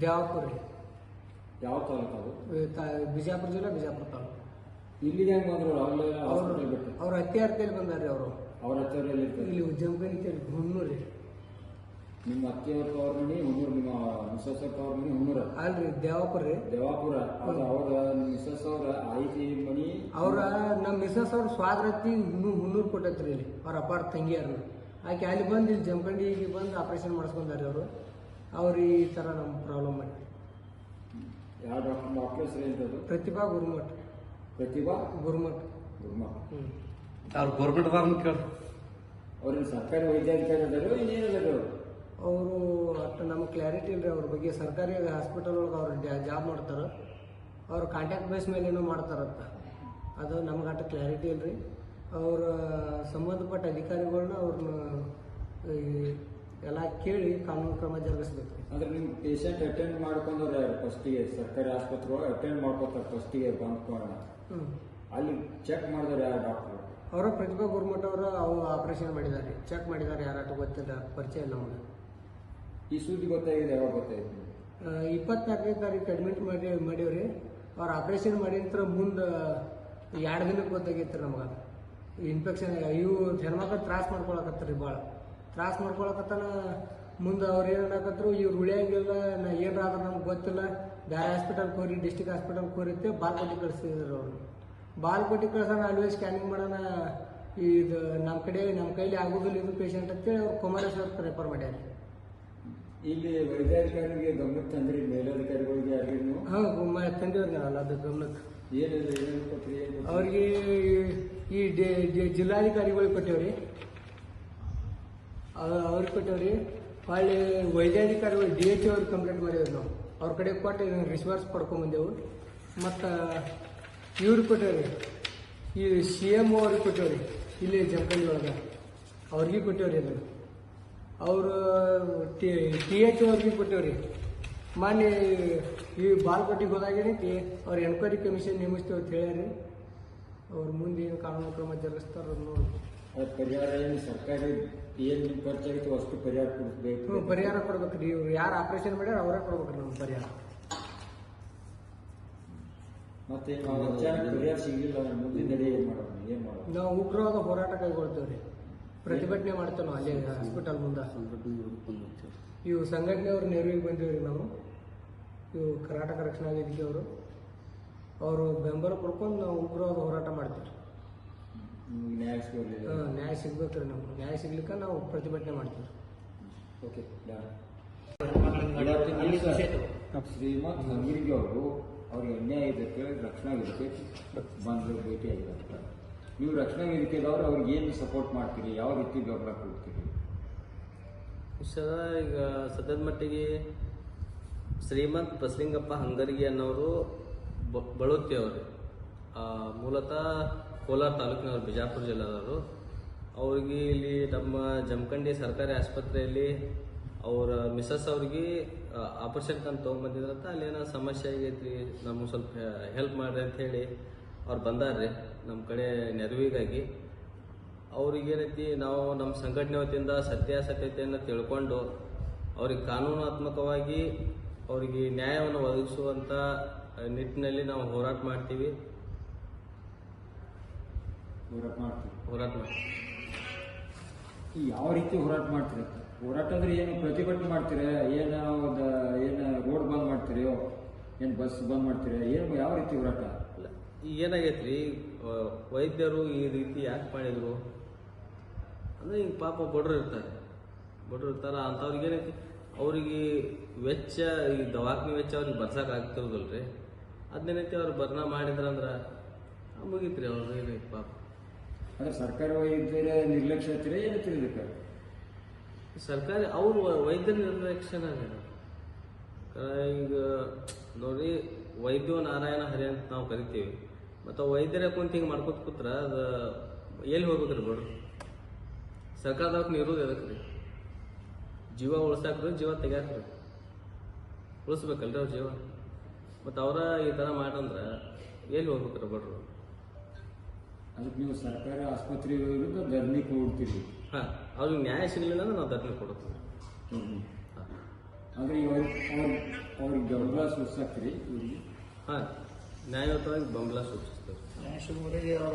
ದೇವಾಪುರ ರೀ ಯಾವ ತಾಲೂಕು ಅದು? ಈ ತ- ಬಿಜಾಪುರ ಜಿಲ್ಲಾ ಬಿಜಾಪುರ ತಾಲೂಕು. ಇಲ್ಲಿಗೆ ಹೆಂಗ್ ಬಂದ್ರು ಅಲ್ಲೇ ಅವ್ರು ಹಾಸ್ಪಿಟಲ್ ಬಿಟ್ಟು? ಅವ್ರ ಅತ್ತೆ ಅರ್ತೆಯಲ್ಲಿ ಬಂದಾರ್ರಿ ಅವರು. ಅವ್ರ ಹತ್ತಿರ ಎಲ್ಲಿ ಇರ್ತಾರೆ ಇಲ್ಲಿ ಜಂಪನಿ ಹುಣ್ಣೂರು ರೀ ನಿಮ್ಮ ಅತ್ತೆಯವ್ರ ತವ್ರ ಮನೆ ಹುಣ್ಣೂರು ನಿಮ್ಮ ಮಿಸಸ್ ಅವ್ರ ಮನೆ ಹುಣ್ಣೂರ? ಅಲ್ರಿ ದೇವಾಪುರ ರೀ. ದೇವಾಪುರ. ಅದು ಅವ್ರ ಮಿಸಸ್ ಅವ್ರ ಆಯ್ತಿ ಮನಿ? ಅವ್ರ ನಮ್ಮ ಮಿಸಸ್ ಅವ್ರ ಸ್ವಾಗತಿ ಹುಣ್ಣೂರು ಕೊಟ್ಟೈತ್ರಿ ಇಲ್ಲಿ ಅವ್ರ ಅಪ್ಪಾರ ತಂಗಿಯಾರು. ಆಕೆ ಅಲ್ಲಿ ಬಂದು ಇಲ್ಲಿ ಜಮಖಂಡಿಗೆ ಬಂದು ಆಪರೇಷನ್ ಮಾಡಿಸ್ಕೊಂಡಾರಿ ಅವರು. ಅವ್ರು ಈ ಥರ ನಮ್ಮ ಪ್ರಾಬ್ಲಮ್ ಮಾಡಿ ಯಾವ ಡಾಕ್ಟರ್ ಡಾಕ್ಟರ್ ಹೆಸರು ಎಂತದ್ದು ಪ್ರತಿಭಾ ಗುರುಮಠ. ಪ್ರತಿಭಾ ಗುರುಮಠ. ಗುರುಮಠ. ಹ್ಞೂ ಅವ್ರು ಗೌರ್ಮೆಂಟ್ ಫಾರ್ಮ್ ಕೇಳಿ. ಅವ್ರೇನು ಸರ್ಕಾರಿ ವೈದ್ಯಾಧಿಕಾರಿ ಅದಾರು ಅವರು ಅಷ್ಟು ನಮ್ಗೆ ಕ್ಲಾರಿಟಿ ಇಲ್ರಿ ಅವ್ರ ಬಗ್ಗೆ ಸರ್ಕಾರಿ ಹಾಸ್ಪಿಟಲ್ ಒಳಗೆ ಅವ್ರು ಜಾಬ್ ಮಾಡ್ತಾರೆ. ಅವ್ರು ಕಾಂಟ್ಯಾಕ್ಟ್ ಬೇಸ್ ಮೇಲೆ ಏನೋ ಮಾಡ್ತಾರಂತ. ಅದು ನಮ್ಗೆ ಅಷ್ಟು ಕ್ಲಾರಿಟಿ ಇಲ್ರಿ. ಅವ್ರ ಸಂಬಂಧಪಟ್ಟ ಅಧಿಕಾರಿಗಳನ್ನ ಅವ್ರನ್ನ ಈ ಎಲ್ಲ ಕೇಳಿ ಕಾನೂನು ಕ್ರಮ ಜರುಗಿಸಬೇಕು. ಅಂದ್ರೆ ನಿಮ್ ಪೇಷಂಟ್ ಅಟೆಂಡ್ ಮಾಡ್ಕೊಂಡವ್ರು ಯಾರು? ಫಸ್ಟಿಗೆ ಸರ್ಕಾರಿ ಆಸ್ಪತ್ರೆ ಒಳಗೆ ಅಟೆಂಡ್ ಮಾಡ್ಕೊತಾರೆ ಫಸ್ಟಿಗೆ ಬಂದ್ಕೊಂಡ ಹ್ಞೂ ಅಲ್ಲಿ ಚೆಕ್ ಮಾಡಿದವ್ರು ಯಾರು ಡಾಕ್ಟರ್ ಅವರ ಪ್ರತಿಭಾ ಗುರುಮಠ ಅವರು ಅವು ಆಪರೇಷನ್ ಮಾಡಿದ್ದಾರೆ. ಚೆಕ್ ಮಾಡಿದ್ದಾರೆ ಯಾರಾಟ ಗೊತ್ತಿಲ್ಲ ಪರಿಚಯ ಇಲ್ಲ ನಮಗೆ ಈ ಸುದ್ದಿ ಗೊತ್ತಾಗಿದೆ ಯಾವಾಗ ಗೊತ್ತಾಯ್ತು ಇಪ್ಪತ್ನಾಲ್ಕನೇ ತಾರೀಕು ಅಡ್ಮಿಟ್ ಮಾಡಿ ಮಾಡೀವ್ರಿ. ಅವ್ರು ಆಪ್ರೇಷನ್ ಮಾಡಿ ನಂತರ ಮುಂದೆ ಎರಡು ದಿನಕ್ಕೆ ಗೊತ್ತಾಗಿತ್ತು ರೀ ನಮಗೆ. ಇನ್ಫೆಕ್ಷನ್ ಇವು ಹೆಣ್ಮಕ್ಳು ತ್ರಾಸ ಮಾಡ್ಕೊಳಕತ್ತರಿ ಭಾಳ ತ್ರಾಸ ಮಾಡ್ಕೊಳಕತ್ತಾನ. ಮುಂದೆ ಅವ್ರು ಏನು ಅನ್ನಕತ್ರು ಇವ್ರು ಉಳಿಯಂಗಿಲ್ಲ ನಾ ಏನಾದ್ರೂ ನಮ್ಗೆ ಗೊತ್ತಿಲ್ಲ. ಬೇರೆ ಹಾಸ್ಪಿಟಲ್ ಕೋರಿ ಡಿಸ್ಟಿಕ್ ಹಾಸ್ಪಿಟಲ್ಗೆ ಹೋರಿತ್ತೆ ಬಾಲ್ಕೋಟಿ ಕಳಿಸಿದ್ರು ಅವರು. ಬಾಲ್ಕೋಟಿ ಕಳ್ಸೋಣ ಅಲ್ವೇ ಸ್ಕ್ಯಾನಿಂಗ್ ಮಾಡೋಣ. ಇದು ನಮ್ಮ ಕಡೆ ನಮ್ಮ ಕೈಲಿ ಆಗೋದಿಲ್ಲ ಇದು ಪೇಷಂಟ್ ಅಂತೇಳಿ ಅವ್ರು ಕುಮಾರೇಶ್ವರ ರೆಫರ್ ಮಾಡ್ಯಾರ. ಇಲ್ಲಿ ವೈದ್ಯಾಧಿಕಾರಿಗೆ ಗಮನಕ್ಕೆ ತಂದ್ರಿ ಮೇಲಧಿಕಾರಿಗಳಿಗೆ ಯಾರಿಗೂ? ಹಾಂ ತಂದಿವ್ರಿ ನಾವಲ್ಲ ಅದು ಗಮನಕ್ಕೆ ಏನಿಲ್ಲ ಏನೇನು ಕೊಟ್ರಿ? ಅವ್ರಿಗೆ ಈ ಜಿಲ್ಲಾಧಿಕಾರಿಗಳಿಗೆ ಕೊಟ್ಟೇವ್ರಿ. ಅವ- ಕೊಟ್ಟವ್ರಿ ಹೊಳ್ಳಿ ವೈದ್ಯಾಧಿಕಾರಿಗಳು ಡಿ ಎಚ್ ಅವ್ರಿಗೆ ಕಂಪ್ಲೇಂಟ್ ಮಾಡಿದ್ರು ನಾವು. ಅವ್ರ ಕಡೆ ಕೊಟ್ಟು ಇದನ್ನು ರಿಸ್ಪಾನ್ಸ್ ಪಡ್ಕೊಂಬಂದೆವು ಮತ್ತು ಇವ್ರಿಗೆ ಕೊಟ್ಟವ್ರಿ, ಈ ಸಿ ಎಂ ಅವ್ರಿಗೆ ಕೊಟ್ಟವ್ರಿ, ಇಲ್ಲಿ ಜಂಕಲ್ ಒಳಗೆ, ಅವ್ರಿಗೆ ಕೊಟ್ಟವ್ರಿ ಇದನ್ನು. ಅವರು, ಟಿ ಟಿ ಎಚ್ ಅವ್ರಿಗೆ ಕೊಟ್ಟವ್ರಿ. ಮಾನ್ಯ ಈ ಬಾಲ್ಕೋಟಿಗೆ ಹೋದಾಗೇನೈತಿ ಅವ್ರು ಎನ್ಕ್ವೈರಿ ಕಮಿಷನ್ ನೇಮಿಸ್ತೇವೆ ಅಂತ ಹೇಳ್ಯಾರಿ. ಅವ್ರ ಮುಂದೆ ಏನು ಕಾನೂನು ಕ್ರಮ ಜರುಗಿಸ್ತಾರ ನೋಡಿ ಅದ್ ಪರಿಹಾರ ಏನು ಸರ್ಕಾರಿ ಏನು ಖರ್ಚಾಗಿತ್ತು ಅಷ್ಟು ಪರಿಹಾರ ಕೊಡಿಸ್ಬೇಕು? ಪರಿಹಾರ ಕೊಡ್ಬೇಕ್ರಿ ಇವ್ರು ಯಾರು ಆಪರೇಷನ್ ಮಾಡ್ಯಾರ ಅವರೇ ಕೊಡ್ಬೇಕ್ರಿ ನಮ್ಗೆ ಪರಿಹಾರ. ಮತ್ತೆ ಅಚಾನಕ್ ಪರಿಹಾರ ಸಿಗಲಿಲ್ಲ ಏನು ಮುಂದಿನ ನಡೆ ಏನ್ ಮಾಡೋಣ ಏನು ಮಾಡೋಣ ನಾವು ಉಗ್ರವಾದ ಹೋರಾಟ ಕೈಗೊಳ್ತೇವ್ರಿ. ಪ್ರತಿಭಟನೆ ಮಾಡ್ತೇವೆ ನಾವು ಅಲ್ಲೇ ಹಾಸ್ಪಿಟಲ್ ಮುಂದೆ. ಇವು ಸಂಘಟನೆಯವ್ರು ನೆರವಿಗೆ ಬಂದಿವ್ರಿ ನಾವು. ಇವು ಕರ್ನಾಟಕ ರಕ್ಷಣಾ ವೇದಿಕೆಯವರು ಅವರು. ಅವರು ಬೆಂಬಲ ಕೊಡ್ಕೊಂಡು ನಾವು ಉಗ್ರವಾದ ಹೋರಾಟ ಮಾಡ್ತೀವಿ ನ್ಯಾಯ ಸಿಗಲಿಲ್ಲ ಹಾ, ನ್ಯಾಯ ಸಿಗ್ಬೇಕ್ರಿ ನಮ್ಗೆ. ನ್ಯಾಯ ಸಿಗ್ಲಿಕ್ಕೆ ನಾವು ಪ್ರತಿಭಟನೆ ಮಾಡ್ತೀವಿ ಓಕೆ ಶ್ರೀಮಂತ್ ಹಂಗಿರ್ಗಿ ಅವರು ಅವ್ರಿಗೆ ಅನ್ಯಾಯ ಇದಕ್ಕೆ ರಕ್ಷಣಾ ವೇದಿಕೆ ಬಂದು ಭೇಟಿ ಆಗಿದ್ದಾರೆ ನೀವು ರಕ್ಷಣಾ ವೇದಿಕೆದವ್ರು ಅವ್ರಿಗೆ ಏನು ಸಪೋರ್ಟ್ ಮಾಡ್ತೀರಿ? ಯಾವ ರೀತಿ ಬೆಂಬಲ ಕೊಡ್ತೀರಿ? ಸರ ಈಗ ಸದ್ಯದ ಮಟ್ಟಿಗೆ ಶ್ರೀಮಂತ್ ಬಸಲಿಂಗಪ್ಪ ಹಂಗರ್ಗಿ ಅನ್ನೋರು ಬ- ಬಳುತ್ತಿ ಅವರು ಮೂಲತಃ ಕೋಲಾರ ತಾಲೂಕಿನವರು, ಬಿಜಾಪುರ ಜಿಲ್ಲೆದವರು, ಅವ್ರಿಗೆ ಇಲ್ಲಿ ನಮ್ಮ ಜಮಖಂಡಿ ಸರ್ಕಾರಿ ಆಸ್ಪತ್ರೆಯಲ್ಲಿ ಅವರ ಮಿಸಸ್ ಅವ್ರಿಗೆ ಆಪರೇಷನ್ ತಂದು ತೊಗೊಂಬಂದಿದ್ರಂತ ಅಲ್ಲಿ ಏನೋ ಸಮಸ್ಯೆ ಆಗೈತಿ ನಮ್ಗೆ ಸ್ವಲ್ಪ ಹೆಲ್ಪ್ ಮಾಡ್ರಿ ಅಂತ ಹೇಳಿ ಅವ್ರು ಬಂದಾರ್ರಿ ನಮ್ಮ ಕಡೆ ನೆರವಿಗಾಗಿ. ಅವ್ರಿಗೇನೈತಿ, ನಾವು ನಮ್ಮ ಸಂಘಟನೆ ವತಿಯಿಂದ ಸತ್ಯಾಸತ್ಯತೆಯನ್ನು ತಿಳ್ಕೊಂಡು ಅವ್ರಿಗೆ ಕಾನೂನಾತ್ಮಕವಾಗಿ ಅವರಿಗೆ ನ್ಯಾಯವನ್ನು ಒದಗಿಸುವಂಥ ನಿಟ್ಟಿನಲ್ಲಿ ನಾವು ಹೋರಾಟ ಮಾಡ್ತೀವಿ. ಹೋರಾಟ ಮಾಡ್ತೀವಿ ಹೋರಾಟ ಮಾಡ್ತೀವಿ. ಈ ಯಾವ ರೀತಿ ಹೋರಾಟ ಮಾಡ್ತೀರಿ? ಹೋರಾಟ ಅಂದ್ರೆ ಏನು ಪ್ರತಿಭಟನೆ ಮಾಡ್ತೀರಾ? ಏನು ಒಂದು ಏನು ರೋಡ್ ಬಂದ್ ಮಾಡ್ತೀರೋ ಏನು ಬಸ್ ಬಂದ್ ಮಾಡ್ತೀರಾ? ಏನು ಯಾವ ರೀತಿ ಹೋರಾಟ? ಏನಾಗೈತ್ರಿ? ವೈದ್ಯರು ಈ ರೀತಿ ಯಾಕೆ ಮಾಡಿದ್ರು? ಅಂದ್ರೆ ಈಗ ಪಾಪ ಬಡ್ರು ಇರ್ತಾರೆ. ಬಡ್ರು ಇರ್ತಾರ ಅಂಥವ್ರಿಗೆ ಏನೈತಿ? ಅವ್ರಿಗೆ ವೆಚ್ಚ ಈ ದವಾಖಾನೆ ವೆಚ್ಚ ಅವ್ರಿಗೆ ಬರ್ಸಕ್ ಆಗ್ತಿರೋದಲ್ರಿ. ಅದನ್ನೇನೈತಿ ಅವ್ರು ಬರ್ನ ಮಾಡಿದ್ರಂದ್ರ ಮುಗೀತ್ರಿ ಅವ್ರದ್ದು ಏನೈತಿ ಪಾಪ. ಅಂದ್ರೆ ಸರ್ಕಾರ ವೈದ್ಯರ ನಿರ್ಲಕ್ಷ್ಯ ಹತ್ತಿರ ಏನು ತಿಳಿದಕ್ಕೆ ಸರ್ಕಾರಿ, ಅವ್ರು ವೈದ್ಯರ ನಿರ್ಲಕ್ಷ್ಯನ ಈಗ ನೋಡಿ, ವೈದ್ಯೋ ನಾರಾಯಣ ಹರಿ ಅಂತ ನಾವು ಕರಿತೀವಿ. ಮತ್ತು ವೈದ್ಯರ ಕುಂತ ಹಿಂಗೆ ಮಾಡ್ಕೊತ ಕೂತ್ರ ಅದು ಎಲ್ಲಿ ಹೋಗ್ಬೇಕ್ರಿ ನೋಡ್ರಿ ಸರ್ಕಾರದವ್ರು ಇರೋದು ಎದಕ್ಕೆ ರೀ ಜೀವ ಉಳ್ಸಾಕ್ರಿ, ಜೀವ ತೆಗ್ಯಾಕ್ರಿ. ಉಳಿಸ್ಬೇಕಲ್ರಿ ಅವ್ರ ಜೀವ. ಮತ್ತು ಅವರ ಈ ಥರ ಮಾಡಂದ್ರೆ ಎಲ್ಲಿ ಹೋಗ್ಬೇಕ್ರಿ ಬಡ್ರು ಅದಕ್ಕೆ ನೀವು ಸರ್ಕಾರಿ ಆಸ್ಪತ್ರೆ ವಿರುದ್ಧ ಧರಣಿ ಕೊಡ್ತೀರಿ. ಹಾಂ ಅವ್ರಿಗೆ ನ್ಯಾಯ ಸಿಗಲಿಲ್ಲ ಅಂದ್ರೆ ನಾವು ಧರಣಿ ಕೊಡ್ತೀವಿ ಅಂದ್ರೆ ಇವಾಗ ಅವ್ರ ಅವ್ರ ಸೂಚಿಸ್ತೀರಿ ಇವ್ರಿಗೆ. ಹಾಂ ನ್ಯಾಯಯುತವಾಗಿ ಬೆಂಬಲ ಸೂಚಿಸ್ತೇವೆ ನ್ಯಾಯ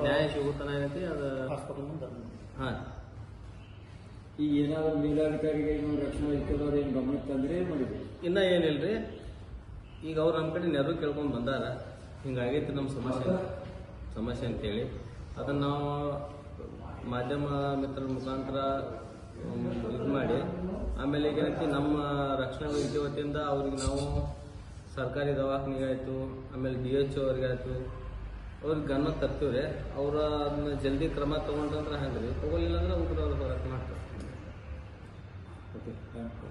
ನ್ಯಾಯ ಸಿಗುತ್ತಾನ ಏನೈತಿ ಅದು ಹಾಸ್ಪಿಟಲ್ ಹಾಂ. ಈಗ ಏನಾದ್ರು ಮೇಲಾಧಿಕಾರಿಗೆ ನೀವು ರಕ್ಷಣಾ ವೇದಿಕೆದವ್ರು ಏನು ಗಮನಕ್ಕೆ ತಂದ್ರೆ ಮಾಡಿದ್ರಿ? ಇನ್ನ ಏನಿಲ್ರಿ? ಈಗ ಅವ್ರು ನಮ್ಮ ಕಡೆ ನೆರವು ಕೇಳ್ಕೊಂಡು ಬಂದಾರ. ಹಿಂಗಾಗೈತಿ ನಮ್ಮ ಸಮಸ್ಯೆ ಸಮಸ್ಯೆ ಅಂತೇಳಿ. ಅದನ್ನು ನಾವು ಮಾಧ್ಯಮ ಮಿತ್ರರ ಮುಖಾಂತರ ಇದು ಮಾಡಿ. ಆಮೇಲೆ ಈಗ ನಮ್ಮ ರಕ್ಷಣಾ ವೇದಿಕೆ ವತಿಯಿಂದ ಅವ್ರಿಗೆ ನಾವು ಸರ್ಕಾರಿ ದವಾಖಾನೆಗೆ ಆಯಿತು, ಆಮೇಲೆ ಡಿ ಎಚ್ ಅವ್ರಿಗೆ ಆಯಿತು. ಅವ್ರಿಗೆ ಗಮನ ತರ್ತೀವ್ರಿ. ಅವ್ರ ಅದನ್ನ ಜಲ್ದಿ ಕ್ರಮ ತಗೊಂಡ್ರಂದ್ರೆ ಹಂಗೆ ರೀ ಅಂದ್ರೆ ಉಗ್ರ ಅವ್ರು ಹೋರಾಟ ಮಾಡ್ತಾರೆ. Okay thank you